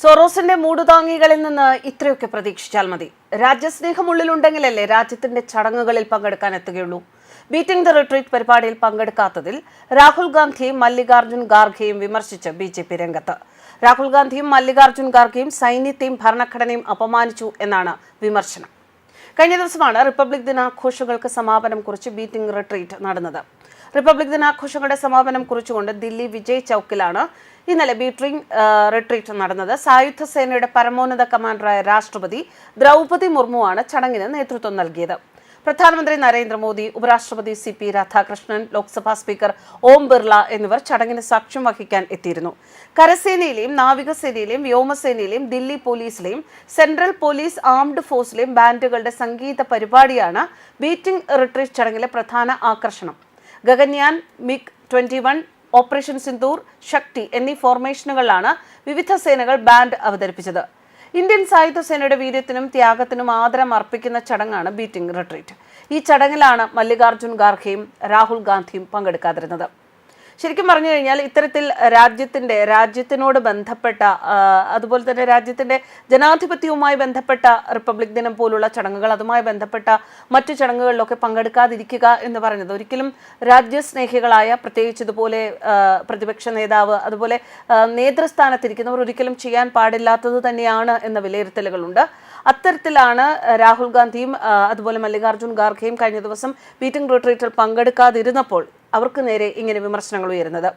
സൊറോസിന്റെ മൂടുതാങ്ങികളിൽ നിന്ന് ഇത്രയൊക്കെ പ്രതീക്ഷിച്ചാൽ മതി. രാജ്യസ്നേഹം ഉള്ളിലുണ്ടെങ്കിലല്ലേ രാജ്യത്തിന്റെ ചടങ്ങുകളിൽ പങ്കെടുക്കാൻ എത്തുകയുള്ളൂ. ബീറ്റിംഗ് ദ റിട്രീറ്റ് പരിപാടിയിൽ പങ്കെടുക്കാത്തതിൽ രാഹുൽ ഗാന്ധിയും മല്ലികാർജുൻ ഖാർഗെയും വിമർശിച്ച് ബി ജെ പി രംഗത്ത്. രാഹുൽ ഗാന്ധിയും മല്ലികാർജുൻ ഖാർഗെയും സൈന്യത്തെയും ഭരണഘടനയും അപമാനിച്ചു എന്നാണ് വിമർശനം. കഴിഞ്ഞ ദിവസമാണ് റിപ്പബ്ലിക് ദിനാഘോഷങ്ങൾക്ക് സമാപനം കുറിച്ച് ബീറ്റിംഗ് റിട്രീറ്റ് നടന്നത്. റിപ്പബ്ലിക് ദിനാഘോഷങ്ങളുടെ സമാപനം കുറിച്ചുകൊണ്ട് ദില്ലി വിജയ് ചൌക്കിലാണ് ഇന്നലെ ബീട്രിംഗ് റിട്രീറ്റ് നടന്നത്. സായുധ സേനയുടെ പരമോന്നത കമാൻഡറായ രാഷ്ട്രപതി ദ്രൗപതി മുർമുവാണ് ചടങ്ങിന് നേതൃത്വം നൽകിയത്. പ്രധാനമന്ത്രി നരേന്ദ്രമോദി ഉപരാഷ്ട്രപതി C P Radhakrishnan Lok Sabha speaker Om Birla എന്നിവർ ചടങ്ങിന് സാക്ഷ്യം വഹിക്കാൻ എത്തിയിരുന്നു. കരസേനയിലെയും നാവികസേനയിലെയും വ്യോമസേനയിലെയും ദില്ലി പോലീസിലെയും സെൻട്രൽ പോലീസ് ആംഡ് ഫോഴ്സിലെയും ബാൻഡുകളുടെ സംഗീത പരിപാടിയാണ് ബീറ്റിംഗ് റിട്രീറ്റ് ചടങ്ങിലെ പ്രധാന ആകർഷണം. Gaganyaan MiG twenty one operation Sindoor Shakti എന്നീ ഫോർമേഷനുകളിലാണ് വിവിധ സേനകൾ ബാൻഡ് അവതരിപ്പിച്ചത്. ഇന്ത്യൻ സായുധ സേനയുടെ വീര്യത്തിനും ത്യാഗത്തിനും ആദരം അർപ്പിക്കുന്ന ചടങ്ങാണ് ബീറ്റിംഗ് റിട്രീറ്റ്. ഈ ചടങ്ങിലാണ് മല്ലികാർജുൻ ഖാർഗെയും രാഹുൽ ഗാന്ധിയും പങ്കെടുക്കാതിരുന്നത്. ശരിക്കും പറഞ്ഞു കഴിഞ്ഞാൽ ഇത്തരത്തിൽ രാജ്യത്തിന്റെ രാജ്യത്തിനോട് ബന്ധപ്പെട്ട അതുപോലെ തന്നെ രാജ്യത്തിന്റെ ജനാധിപത്യവുമായി ബന്ധപ്പെട്ട റിപ്പബ്ലിക് ദിനം പോലുള്ള ചടങ്ങുകൾ അതുമായി ബന്ധപ്പെട്ട മറ്റു ചടങ്ങുകളിലൊക്കെ പങ്കെടുക്കാതിരിക്കുക എന്ന് പറയുന്നത് ഒരിക്കലും രാജ്യസ്നേഹികളായ പ്രത്യേകിച്ച് ഇതുപോലെ പ്രതിപക്ഷ നേതാവ് അതുപോലെ നേതൃസ്ഥാനത്തിരിക്കുന്നവർ ഒരിക്കലും ചെയ്യാൻ പാടില്ലാത്തത് തന്നെയാണ് എന്ന വിലയിരുത്തലുകളുണ്ട്. അത്തരത്തിലാണ് രാഹുൽ ഗാന്ധിയും അതുപോലെ മല്ലികാർജുൻ ഖാർഗെയും കഴിഞ്ഞ ദിവസം മീറ്റിംഗ് റിട്രീറ്റിൽ പങ്കെടുക്കാതിരുന്നപ്പോൾ അവർക്ക് നേരെ ഇങ്ങനെ വിമർശനങ്ങൾ ഉയരുന്നത്.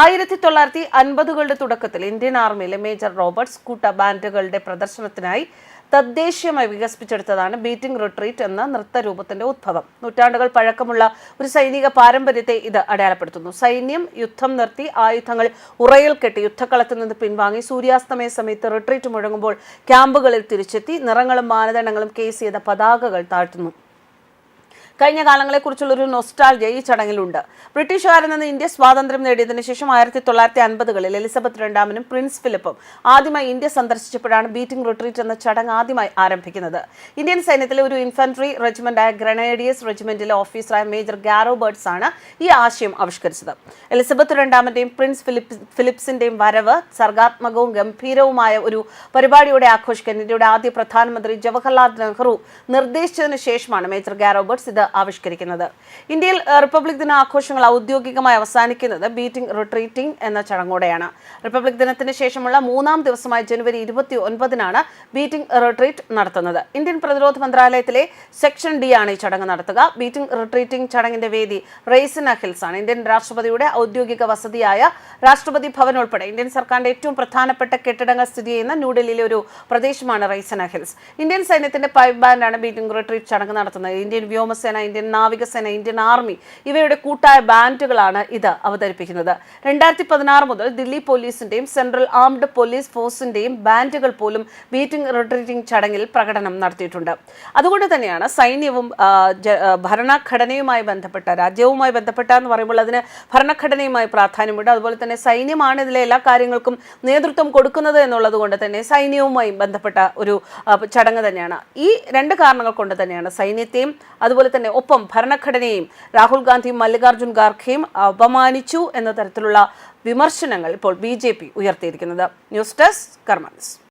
ആയിരത്തി തൊള്ളായിരത്തി അൻപതുകളുടെ തുടക്കത്തിൽ ഇന്ത്യൻ ആർമിയിലെ മേജർ റോബർട്ട്സ് കൂട്ട ബാൻഡുകളുടെ പ്രദർശനത്തിനായി തദ്ദേശീയമായി വികസിപ്പിച്ചെടുത്തതാണ് ബീറ്റിംഗ് റിട്രീറ്റ് എന്ന നൃത്ത രൂപത്തിന്റെ ഉദ്ഭവം നൂറ്റാണ്ടുകൾ പഴക്കമുള്ള ഒരു സൈനിക പാരമ്പര്യത്തെ ഇത് അടയാളപ്പെടുത്തുന്നു. സൈന്യം യുദ്ധം നിർത്തി ആയുധങ്ങൾ ഉറയിൽ കെട്ടി യുദ്ധക്കളത്തിൽ നിന്ന് പിൻവാങ്ങി സൂര്യാസ്തമയ സമയത്ത് റിട്രീറ്റ് മുഴങ്ങുമ്പോൾ ക്യാമ്പുകളിൽ തിരിച്ചെത്തി നിറങ്ങളും മാനദണ്ഡങ്ങളും കേസ് ചെയ്ത പതാകകൾ താഴ്ത്തുന്നു. കഴിഞ്ഞ കാലങ്ങളെക്കുറിച്ചുള്ള ഒരു നൊസ്റ്റാൾജിയ ഈ ചടങ്ങിലുണ്ട്. ബ്രിട്ടീഷുകാരിൽ നിന്ന് ഇന്ത്യ സ്വാതന്ത്ര്യം നേടിയതിനു ശേഷം ആയിരത്തി തൊള്ളായിരത്തി അൻപതുകളിൽ എലിസബത്ത് രണ്ടാമനും പ്രിൻസ് ഫിലിപ്പും ആദ്യമായി ഇന്ത്യ സന്ദർശിച്ചപ്പോഴാണ് ബീറ്റിംഗ് റിട്രീറ്റ് എന്ന ചടങ്ങ് ആദ്യമായി ആരംഭിക്കുന്നത്. ഇന്ത്യൻ സൈന്യത്തിലെ ഒരു ഇൻഫൻട്രി റെജിമെന്റായ ഗ്രനേഡിയസ് റെജിമെന്റിലെ ഓഫീസറായ മേജർ ഗാരോ ബേർഡ്സ് ആണ് ഈ ആശയം ആവിഷ്കരിച്ചത്. എലിസബത്ത് രണ്ടാമന്റെയും പ്രിൻസ് ഫിലിപ്സിന്റെയും വരവ് സർഗാത്മകവും ഗംഭീരവുമായ ഒരു പരിപാടിയോടെ ആഘോഷിക്കാൻ ഇന്ത്യയുടെ ആദ്യ പ്രധാനമന്ത്രി ജവഹർലാൽ നെഹ്റു നിർദ്ദേശിച്ചതിനു ശേഷമാണ് മേജർ ഗാരോ ബേർട്സ് ഇത് ആവിഷ്കരിക്കുന്നത്. ഇന്ത്യയിൽ റിപ്പബ്ലിക് ദിന ആഘോഷങ്ങൾ ഔദ്യോഗികമായി അവസാനിക്കുന്നത് ബീറ്റിംഗ് റിട്രീറ്റിംഗ് എന്ന ചടങ്ങോടെയാണ്. റിപ്പബ്ലിക് ദിനത്തിന് ശേഷമുള്ള മൂന്നാം ദിവസമായ ജനുവരി ഇരുപത്തി ഒൻപതിനാണ് ബീറ്റിംഗ് റിട്രീറ്റ് നടത്തുന്നത്. ഇന്ത്യൻ പ്രതിരോധ മന്ത്രാലയത്തിലെ സെക്ഷൻ ഡി ആണ് ഈ ചടങ്ങ് നടത്തുക. ബീറ്റിംഗ് റിട്രീറ്റിംഗ് ചടങ്ങിന്റെ വേദി റെയ്സിന ഹിൽസ് ആണ് ഇന്ത്യൻ രാഷ്ട്രപതിയുടെ ഔദ്യോഗിക വസതിയായ രാഷ്ട്രപതി ഭവൻ ഉൾപ്പെടെ ഇന്ത്യൻ സർക്കാരിന്റെ ഏറ്റവും പ്രധാനപ്പെട്ട കെട്ടിടങ്ങൾ സ്ഥിതി ചെയ്യുന്ന ന്യൂഡൽഹിയിലെ ഒരു പ്രദേശമാണ് റൈസന ഹിൽസ്. ഇന്ത്യൻ സൈന്യത്തിന്റെ പൈപ്പ് ബാൻഡാണ് ബീറ്റിംഗ് റിട്രീറ്റ് ചടങ്ങ് നടത്തുന്നത്. ഇന്ത്യൻ വ്യോമസേന ഇന്ത്യൻ നാവികസേന ഇന്ത്യൻ ആർമി ഇവയുടെ കൂട്ടായ ബാൻഡുകളാണ് ഇത് അവതരിപ്പിക്കുന്നത്. രണ്ടായിരത്തി പതിനാറ് മുതൽ ദില്ലി പോലീസിന്റെയും സെൻട്രൽ ആംഡ് പോലീസ് ഫോഴ്സിന്റെയും ബാൻഡുകൾ പോലും മീറ്റിംഗ് റിട്രീറ്റിംഗ് ചടങ്ങിൽ പ്രകടനം നടത്തിയിട്ടുണ്ട്. അതുകൊണ്ട് തന്നെയാണ് സൈന്യവും ഭരണഘടനയുമായി ബന്ധപ്പെട്ട രാജ്യവുമായി ബന്ധപ്പെട്ട എന്ന് പറയുമ്പോൾ അതിന് ഭരണഘടനയുമായി പ്രാധാന്യമുണ്ട്. അതുപോലെ തന്നെ സൈന്യമാണ് ഇതിലെ എല്ലാ കാര്യങ്ങൾക്കും നേതൃത്വം കൊടുക്കുന്നത് എന്നുള്ളത് കൊണ്ട് തന്നെ സൈന്യവുമായി ബന്ധപ്പെട്ട ഒരു ചടങ്ങ് തന്നെയാണ്. ഈ രണ്ട് കാരണങ്ങൾ കൊണ്ട് തന്നെയാണ് സൈന്യത്തെയും അതുപോലെ തന്നെ ഒപ്പം ഭരണഘടനയെയും രാഹുൽ ഗാന്ധിയും മല്ലികാർജുൻ ഖാർഖെയും അപമാനിച്ചു എന്ന തരത്തിലുള്ള വിമർശനങ്ങൾ ഇപ്പോൾ ബി ഉയർത്തിയിരിക്കുന്നത്. News desk കർമ്മൻസ്